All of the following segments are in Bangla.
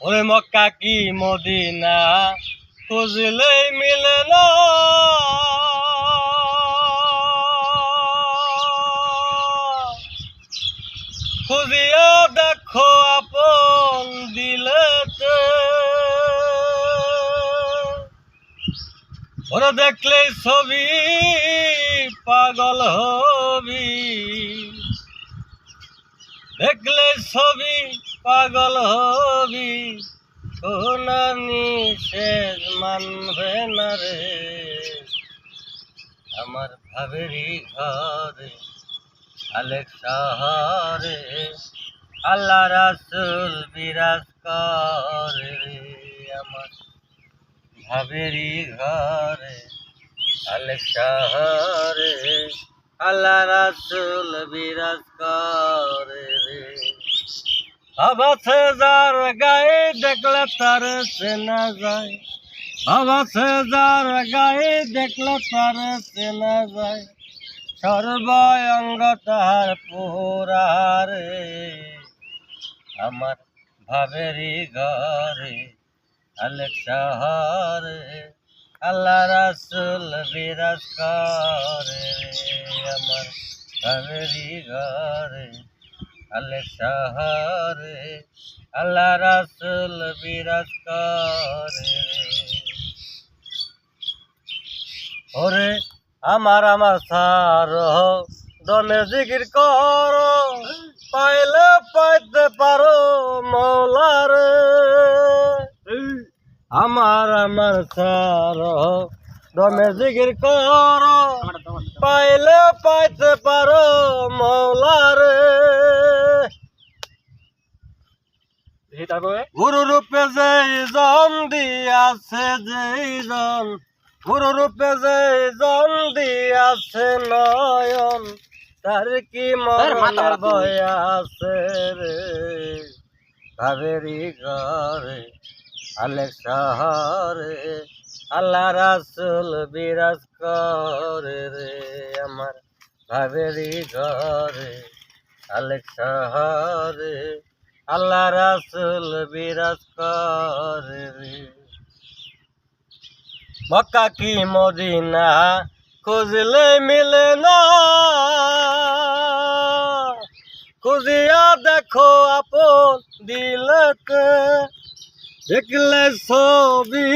ওরে মক্কা কি মদিনা? খুঁজলেই মিলে না। খুঁজিয়া দেখো আপন দিলেতে। ওরা দেখলে ছবি পাগল হবি। দেখলে ছবি পাগল হবি কোনা নিষেধ মানবে না রে। আমার ভাবেরই ঘরে আলেক শহরে আল্লাহ রাসুল বিরাজ করে আমার ভাবেরই ঘরে আলেক শহরে আল্লাহ রাসুল বিরাজ করে আবাসে যার গায়ে দেখলে তার চেনা যায়। আবাসে যার গায়ে দেখলে তার চেনা যায়। সর্বাঙ্গ তাহার পোরারে আমার ভাবেরই ঘরে আলেক শহরে আল্লাহ রাসুল বিরাজ করে। আমার ভাবেরই ঘরে আলেক শহরে আল্লাহ রাসুল বিরাজ করে। ওরে আমার আমার সার, দমে জিকির কর, পাইলে পাইতে পারো মৌলার। আমার আমার সার, দমে জিকির কর, পাইলে পাইতে পারো মৌলার। গুরু রূপে যেই জন দিয়াছে যেই জন গুরু রূপে যেই জন দিয়াছে নয়ন তার কি মনে বয় আছে রে? কাবেরি ঘরে আলেক শহরে আল্লাহ রাসুল বিরাজ করে রে আমার। ভাবেরি ঘরে আলেক শহরে আল্লাহ রাসুল বিরাজ করে রে। মক্কা কি মদিনা খুঁজলে মিলে না। খুঁজিয়া দেখো আপন দিলকে। দেখলে ছবি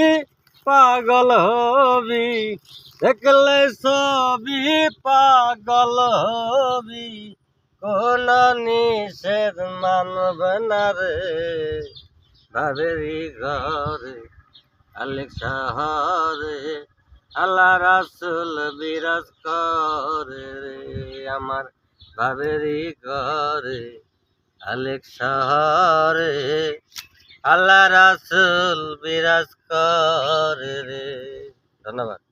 পাগল হবি। দেখলে ছবি পাগল হবি। কোন নিষেধ মানবে না রে। ভাবেরি ঘরে আলেক শহরে আল্লাহ রাসুল বিরাজ করে রে। আমার ভাবেরি ঘরে আলেক শহরে আল্লাহ রাসুল বিরাজ করে রে। ধন্যবাদ।